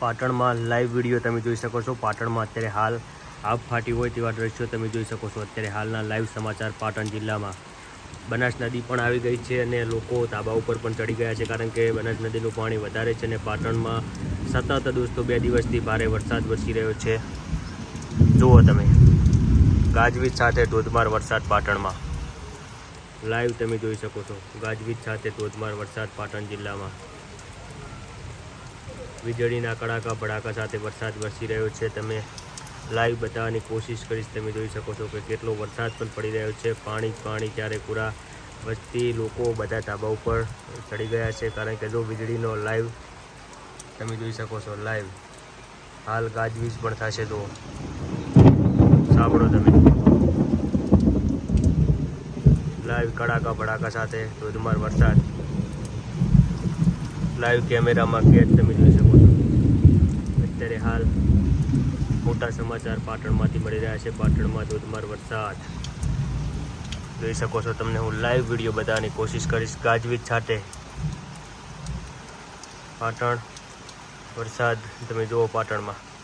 પાટણમાં live video તમે જોઈ શકો છો. પાટણમાં અત્યારે હાલ આગ ફાટી હોય તેવા દ્રશ્યો તમે જોઈ શકો છો. અત્યારે હાલના લાઈવ સમાચાર પાટણ જિલ્લામાં. બનાસ નદી પણ આવી ગઈ છે અને લોકો ધાબા ઉપર પણ ચડી ગયા છે કારણ કે બનાસ નદીનું પાણી વધારે છે અને પાટણમાં સતત દોસ્તો બે દિવસથી ભારે વરસાદ વરસી રહ્યો છે. જુઓ તમે. ગાજવીજ સાથે ધોધમાર વરસાદ પાટણમાં. લાઈવ તમે જોઈ શકો છો. ગાજવીજ સાથે ધોધમાર વરસાદ પાટણ જિલ્લામાં. વીજળીના કડાકા, ભડાકા સાથે વરસાદ વરસી રહ્યો છે. તમે લાઈવ બતાવવાની કોશિશ કરીશ. તમે જોઈ શકો છો કે કેટલો વરસાદ પણ પડી રહ્યો છે. પાણી પાણી ત્યારે પૂરા વસ્તી લોકો બધા ધાબા ઉપર ચડી ગયા છે. કારણ કે જો વીજળીનો લાઈવ તમે જોઈ શકો છો, લાઈવ. હાલ ગાજવીજ પણ થશે તો સાંભળો તમે. લાઈવ કડાકા, ભડાકા સાથે ધોધમાર વરસાદ. લાઈવ કેમેરામાં કેદ, તમે જોઈ શકો છો અત્યારે હાલ મોટા સમાચાર પાટણમાંથી મળી રહ્યા છે. પાટણમાં ધોધમાર વરસાદ. જોઈ શકો છો તમને હું લાઈવ વીડિયો બતાવવાની કોશિશ કરીશ. ગાજવીજ સાથે પાટણ વરસાદ. તમે જુઓ પાટણમાં.